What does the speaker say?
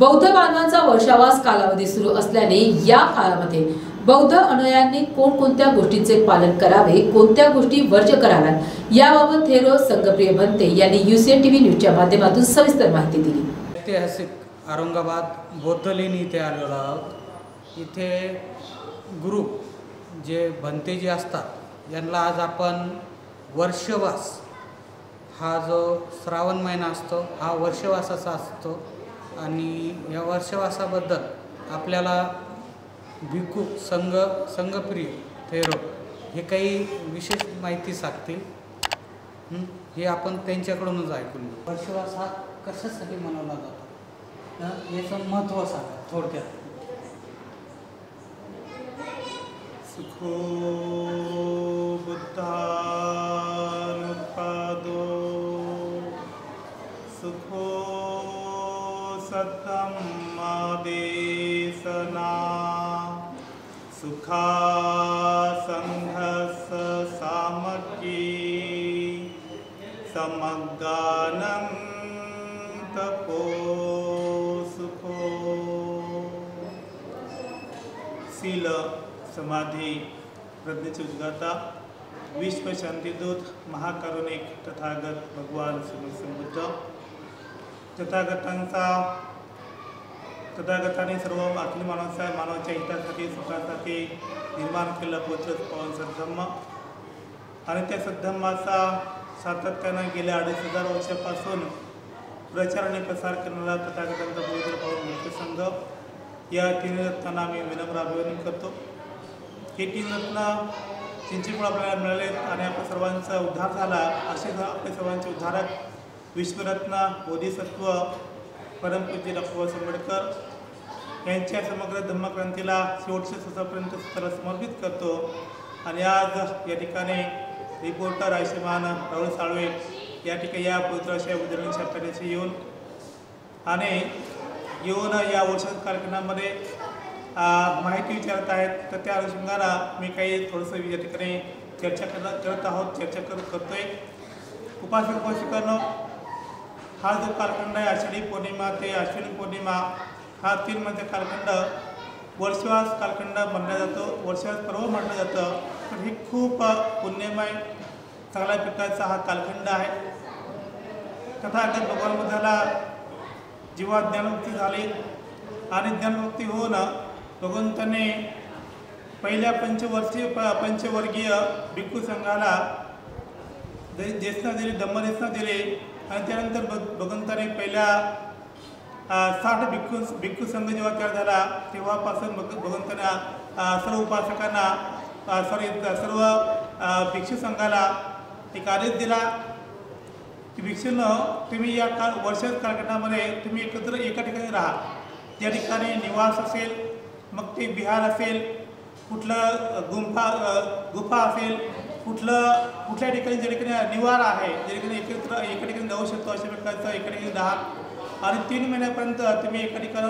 बौद्ध बांधवांचा वर्षावास कालावधी सुरू असल्याने या काळामध्ये बौद्ध अनुयायांनी कोणकोणत्या गोष्टींचे पालन करावे कोणत्या गोष्टी वर्ज कराव्यात याबाबत थेरो संघप्रिय बनते यांनी युसीएन टीव्ही न्यूजच्या माध्यमातून सविस्तर माहिती दिली. ऐतिहासिक औरंगाबाद बौद्ध लेणी इथे आलेलो आहोत. इथे गुरु जे भंते जे असतात यांना आज आपण वर्षवास हा जो श्रावण महिना असतो हा वर्षवासाचा असतो. आणि या वर्षवासाबद्दल आपल्याला भिकू संघ संघप्रिय थेरो हे काही विशेष माहिती सांगतील. हे? आपण त्यांच्याकडूनच ऐकून घेऊ. वर्षवास हा कशासाठी मनवला जातो? याचं महत्त्व सांगा थोडक्यात. सुखो सतमादेशना सुखा संघस सामकी समगानंतपो सुखो। शील समाधी प्रज्ञेचे उद्गाता विश्व शांतिदूत महाकारुणिक तथागत भगवान श्री बुद्ध तथागतांचा तथागताने सर्व अखिल मानवाच्या मानवाच्या हितासाठी सुखासाठी निर्माण केलं पवित्र पवन सद्धम्म. आणि त्या सद्धम्माचा सातत्यानं गेल्या अडीच हजार वर्षापासून प्रचार आणि प्रसार करणारा तथागतांचा पवित्र पवन मुक्त संघ. या तीन रत्नांना आम्ही विनम्र अभिवादन करतो. हे तीन रत्न चिंचेमुळे आपल्याला मिळाले आणि आपल्या सर्वांचा उद्धार झाला असे आपल्या सर्वांचे उद्धारक विश्वरत्न बोधिसत्व परमपूज्य डॉक्टर आंबेडकर यांच्या समग्र धम्मक्रांतीला शेवटच्या ससापर्यंत स्वतःला समर्पित करतो. आणि आज या ठिकाणी रिपोर्टर आयुष्यमान राहुल साळवे या ठिकाणी या पवित्र अशा उदरणी छाप्याने येऊन आणि येऊन या वर्षात कार्यक्रमामध्ये माहिती विचारत आहेत. तर त्या अनुषंगानं मी काही थोडंसं या ठिकाणी चर्चा करत करत आहोत. चर्चा करत करतोय. उपासक उपासिकांना हा जो कालखंड आहे आषाढी पौर्णिमा ते अश्विनी पौर्णिमा हा तीन मध्ये कालखंड वर्षवास कालखंड म्हणला जातो. वर्षवास पर्व म्हटलं जातं. तर हे खूप पुण्यमय चांगल्या प्रकारचा हा कालखंड आहे. तथागत भगवान बुद्धाला जीवा ज्ञानमुक्ती झाली. आणि ज्ञानमुक्ती होऊन भगवंताने पहिल्या पंचवर्षीय प पंचवर्गीय भिक्खू संघाला दे- दिली धम्मदेशना दिली. आणि त्यानंतर भग भगवंताने पहिल्या साठ भिक्खू भिक्खू संघ जेव्हा तयार झाला तेव्हापासून भग भगवंताने सर्व उपासकांना सॉरी सर्व भिक्षू संघाला एक आदेश दिला की भिक्षूनं तुम्ही या काल वर्षात कालखंडामध्ये तुम्ही एकत्र एका ठिकाणी राहा. त्या ठिकाणी निवास असेल मग ते बिहार असेल कुठलं गुंफा गुफा असेल कुठलं कुठल्या ठिकाणी ज्या ठिकाणी निवार आहे ज्या ठिकाणी एकत्र एका ठिकाणी जाऊ शकतो अशा प्रकारचं एका ठिकाणी दहा आणि तीन महिन्यापर्यंत तुम्ही एका ठिकाणी